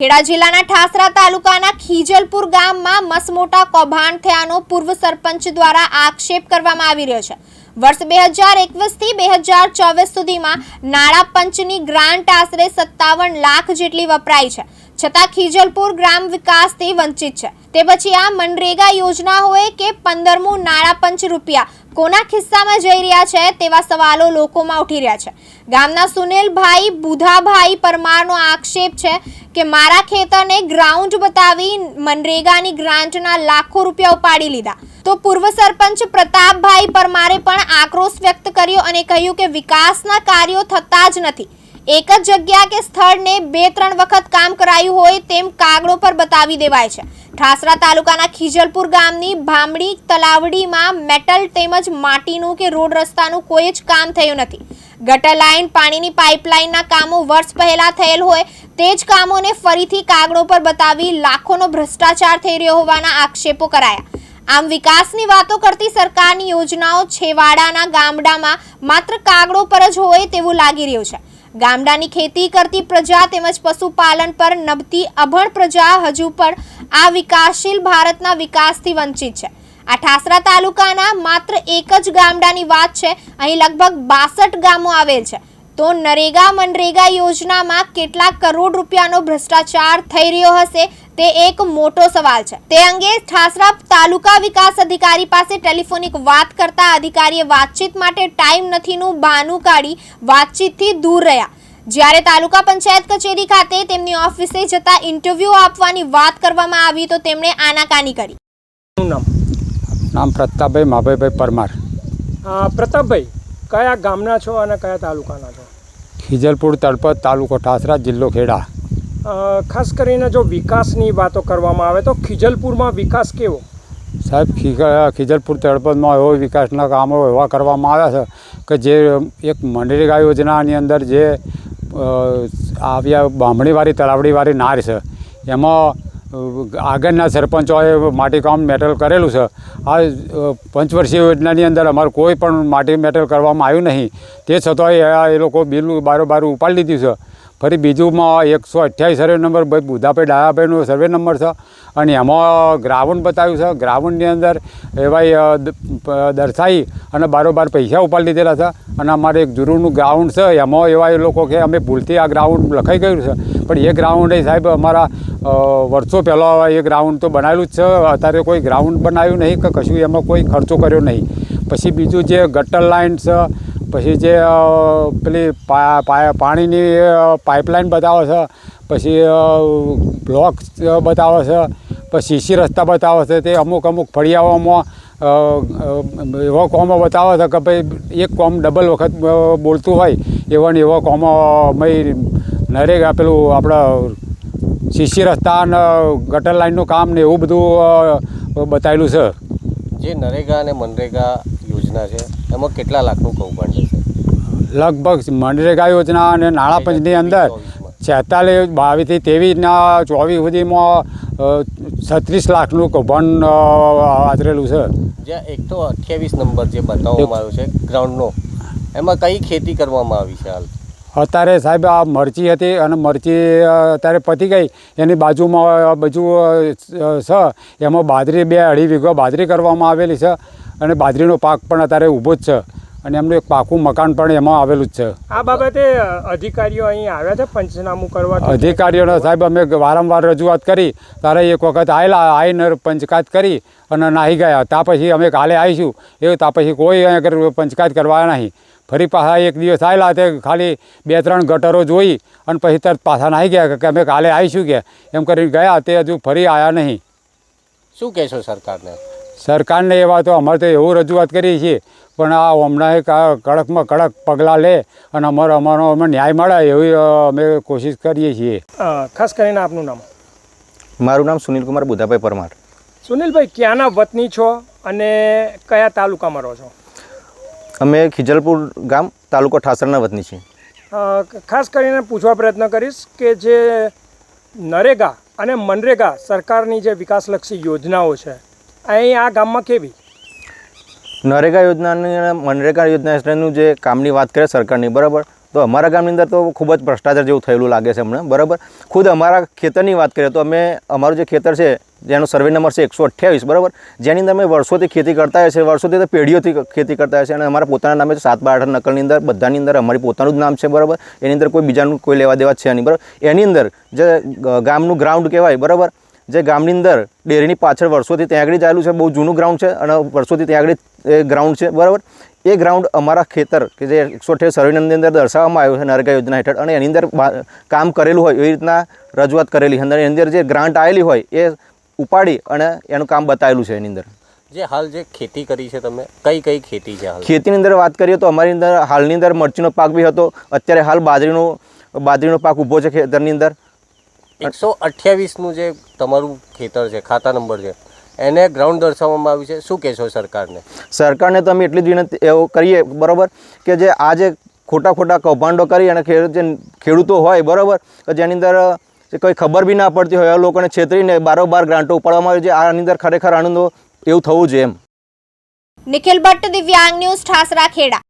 ખેડા જિલ્લાના ઠાસરા તાલુકાના ખીજલપુર ગામમાં મસમોટા કૌભાંડ થયાનો પૂર્વ સરપંચ દ્વારા આક્ષેપ કરવામાં આવી રહ્યો છે. વર્ષ બે હજાર એકવીસથી બે હજાર ચોવીસ સુધીમાં નાણાં પંચની ગ્રાન્ટ આશરે સત્તાવન લાખ જેટલી વપરાઈ છે. છતાં ખીજલપુર ગ્રામ વિકાસથી વંચિત છે. તે પછી આ મનરેગા યોજના હોય કે પંદરમું નાણાં પંચ રૂપિયા કોના ખિસ્સામાં જઈ રહ્યા છે તેવા સવાલો લોકોમાં ઉઠી રહ્યા છે. ગામના સુનિલભાઈ બુધાભાઈ પરમારનો આક્ષેપ છે કે મારા ખેતરને ગ્રાઉન્ડ બતાવી મનરેગાની ગ્રાન્ટના લાખો રૂપિયા ઉપાડી લીધા. તો પૂર્વ સરપંચ પ્રતાપભાઈ પરમારે પણ આક્રોશ વ્યક્ત કર્યો અને કહ્યું કે વિકાસના કાર્યો થતા જ નથી. એક જ જગ્યા કે સ્થળને બે ત્રણ વખત કામ કરાયું હોય તેમ કાગળો પર બતાવી દેવાય છે. ઠાસરા તાલુકાના ખીજલપુર ગામની ભામડી તલાવડીમાં મેટલ તેમજ માટીનું કે રોડ રસ્તાનું કોઈ જ કામ થયું નથી. ગટર લાઇન, પાણીની પાઇપલાઇનના કામો વર્ષ પહેલા થયેલ હોય તે જ કામોને ફરીથી કાગળો પર બતાવી લાખોનો ભ્રષ્ટાચાર થઈ રહ્યો હોવાના આક્ષેપો કરાયા. આમ વિકાસની વાતો કરતી સરકારની યોજનાઓ છેવાડાના ગામડામાં માત્ર કાગળો પર જ હોય તેવું લાગી રહ્યું છે. ગામડાની ખેતી કરતી પ્રજા તેમજ પશુપાલન પર નભતી અભણ પ્રજા હજુ પણ આ વિકાસશીલ ભારતના વિકાસથી વંચિત છે. આ ઠાસરા તાલુકાના માત્ર એક જ ગામડાની વાત છે. અહીં લગભગ બાસઠ ગામો આવેલ છે. તો નરેગા મનરેગા યોજનામાં કેટલા કરોડ રૂપિયાનો ભ્રષ્ટાચાર થઈ રહ્યો હશે? તે એક મોટો સવાલ છે. તે અંગે ઠાસરા તાલુકા વિકાસ અધિકારી પાસે ટેલિફોનિક વાત કરતા અધિકારીએ વાતચીત માટે ટાઈમ નથીનું બહાનું કાઢી વાતચીતથી દૂર રહ્યા. જ્યારે તાલુકા પંચાયત કચેરી ખાતે તેમની ઓફિસે જતા ઇન્ટરવ્યૂ આપવાની વાત કરવામાં આવી તો તેમણે આનાકાની કરી. નામ? નામ પ્રતાપભાઈ માભાઈભાઈ પરમાર. પ્રતાપભાઈ કયા ગામના છો અને કયા તાલુકાના છો? ખીજલપુર તળપત તાલુકો ઠાસરા જિલ્લો ખેડા. ખાસ કરીને જો વિકાસની વાતો કરવામાં આવે તો ખીજલપુરમાં વિકાસ કેવો? સાહેબ ખિજલપુર તળપતમાં એવો વિકાસના કામો એવા કરવામાં આવ્યા છે કે જે એક મનરેગા યોજનાની અંદર જે આવ્યા બામણીવાળી તળાવડીવાળી નાર છે. એમાં આગળના સરપંચોએ માટીકામ મેટલ કરેલું છે. આ પંચવર્ષીય યોજનાની અંદર અમારે કોઈ પણ માટી મેટલ કરવામાં આવ્યું નહીં. તે છતાંય એ લોકો બિલ બારોબાર ઉપાડી લીધું છે. ફરી બીજુંમાં એકસો અઠ્યાવીસ સર્વે નંબર ભાઈ બુધાભાઈ ડાયાભાઈનો સર્વે નંબર છે. અને એમાં ગ્રાઉન્ડ બતાવ્યું છે. ગ્રાઉન્ડની અંદર એવાય દર્શાવી અને બારોબાર પૈસા ઉપાડી લીધેલા છે. અને અમારે એક જુરુનું ગ્રાઉન્ડ છે. એમાં એવા એ લોકો કે અમે ભૂલથી આ ગ્રાઉન્ડ લખાઈ ગયું છે. પણ એ ગ્રાઉન્ડ એ સાહેબ અમારા વર્ષો પહેલાં એ ગ્રાઉન્ડ તો બનાવેલું જ છે. અત્યારે કોઈ ગ્રાઉન્ડ બનાવ્યું નહીં કે કશું, એમાં કોઈ ખર્ચો કર્યો નહીં. પછી બીજું જે ગટર લાઇન છે પછી જે પેલી પાણીની પાઇપલાઇન બતાવે છે, પછી બ્લોક બતાવે છે, પછી સીસી રસ્તા બતાવે છે, તે અમુક અમુક ફળિયાઓમાં એવા કોમો બતાવે છે કે ભાઈ એક કોમ ડબલ વખત બોલતું હોય, એવા ને એવા કોમો મય નરેગા પેલું આપણા સીસી રસ્તા અને ગટર લાઇનનું કામ ને એવું બધું બતાવેલું છે. જે નરેગા અને મનરેગા યોજના છે? એમાં કેટલા લાખનું કૌભાંડ છે લગભગ મનરેગા યોજના અને નાણાં પંચની અંદર છેતાલીસ બાવીસથી ત્રેવીસના ચોવીસ સુધીમાં છત્રીસ લાખનું કૌભાંડ આચરેલું છે. જ્યાં એક તો અઠ્યાવીસ નંબર જે બતાવવામાં આવ્યો છે ગ્રાઉન્ડનો એમાં કઈ ખેતી કરવામાં આવી છે હાલ? અત્યારે સાહેબ આ મરચી હતી અને મરચી અત્યારે પતી ગઈ. એની બાજુમાં બાજુ છે એમાં બાજરી બે અઢી વીઘો બાજરી કરવામાં આવેલી છે. અને બાજરીનો પાક પણ અત્યારે ઊભો જ છે. અને એમનું એક પાકું મકાન પણ એમાં આવેલું જ છે. આ બાબતે અધિકારીઓ અહીં આવ્યા છે પંચનામું કરવા અધિકારીઓને સાહેબ અમે વારંવાર રજૂઆત કરી. તારે એક વખત આવેલા આવીને પંચકાત કરી અને નાહી ગયા. ત્યાં પછી અમે કાલે આવીશું. એ ત્યાં પછી કોઈ અહીંયા આગળ પંચકાત કરવા નહીં. ફરી પાછા એક દિવસ આવેલા તે ખાલી બે ત્રણ ગટરો જોઈ અને પછી તરત પાછા નાહી ગયા કે અમે કાલે આવીશું કે. એમ કરીને ગયા તે હજુ ફરી આવ્યા નહીં. શું કહેશો સરકારને? સરકારને એવા તો અમારે તો એવું રજૂઆત કરીએ છીએ પણ આ હમણાં એક કડકમાં કડક પગલાં લે અને અમારો અમારો અમે ન્યાય મળે એવી અમે કોશિશ કરીએ છીએ. ખાસ કરીને આપનું નામ? મારું નામ સુનિલકુમાર બુધાભાઈ પરમાર. સુનિલભાઈ ક્યાંના વતની છો અને કયા તાલુકામાં રહો છો? અમે ખીજલપુર ગામ તાલુકો ઠાસરના વતની છીએ. ખાસ કરીને પૂછવા પ્રયત્ન કરીશ કે જે નરેગા અને મનરેગા સરકારની જે વિકાસલક્ષી યોજનાઓ છે અહીં આ ગામમાં કેવી? નરેગા યોજનાની મનરેગા યોજનાનું જે કામની વાત કરે સરકારની, બરાબર? તો અમારા ગામની અંદર તો ખૂબ જ ભ્રષ્ટાચાર જેવું થયેલું લાગે છે અમને, બરાબર? ખુદ અમારા ખેતરની વાત કરીએ તો અમે, અમારું જે ખેતર છે, જેનો સર્વે નંબર છે એકસો અઠ્યાવીસ, બરાબર? જેની અંદર અમે વર્ષોથી ખેતી કરતા હોય છે વર્ષોથી તો પેઢીઓથી ખેતી કરતા હોય છે અને અમારા પોતાના નામે સાત બાર આઠ નકલની અંદર બધાની અંદર અમારી પોતાનું જ નામ છે, બરાબર? એની અંદર કોઈ બીજાનું કોઈ લેવા દેવા છે નહીં, બરાબર? એની અંદર જે ગામનું ગ્રાઉન્ડ કહેવાય, બરાબર? જે ગામની અંદર ડેરીની પાછળ વર્ષોથી ત્યાં આગળ ચાલુ છે બહુ જૂનું ગ્રાઉન્ડ છે અને વર્ષોથી ત્યાં આગળ એ ગ્રાઉન્ડ છે બરાબર? એ ગ્રાઉન્ડ અમારા ખેતર કે જે એકસો અઠ્યાવીસ સર્વેની અંદર દર્શાવવામાં આવ્યું છે નરેગા યોજના હેઠળ અને એની અંદર કામ કરેલું હોય એવી રીતના રજૂઆત કરેલી અને એની અંદર જે ગ્રાન્ટ આવેલી હોય એ ઉપાડી અને એનું કામ બતાવેલું છે એની અંદર. જે હાલ જે ખેતી કરી છે તમે કઈ કઈ ખેતી છે હાલ? ખેતીની અંદર વાત કરીએ તો અમારી અંદર હાલની અંદર મરચીનો પાક બી હતો. અત્યારે હાલ બાજરીનો બાજરીનો પાક ઊભો છે ખેતરની અંદર. એકસો અઠ્યાવીસનું જે તમારું ખેતર છે ખાતા નંબર છે એને ગ્રાઉન્ડ દર્શાવવામાં આવ્યું છે. શું કહેશો સરકારને? સરકારને તો અમે એટલી જ વિનંતી એવો કરીએ બરાબર? કે જે આ જે ખોટા ખોટા કૌભાંડો કરી અને ખેડૂત જે ખેડૂતો હોય બરાબર? કે જેની અંદર કોઈ ખબર બી ના પડતી હોય એ લોકોને છેતરીને બારોબાર ગ્રાન્ટો ઉપાડવામાં આવે છે. આની અંદર ખરેખર આનંદો એવું થવું જોઈએ એમ. નિખિલ ભટ્ટ દિવ્યાંગ ન્યૂઝ ઠાસરા ખેડા.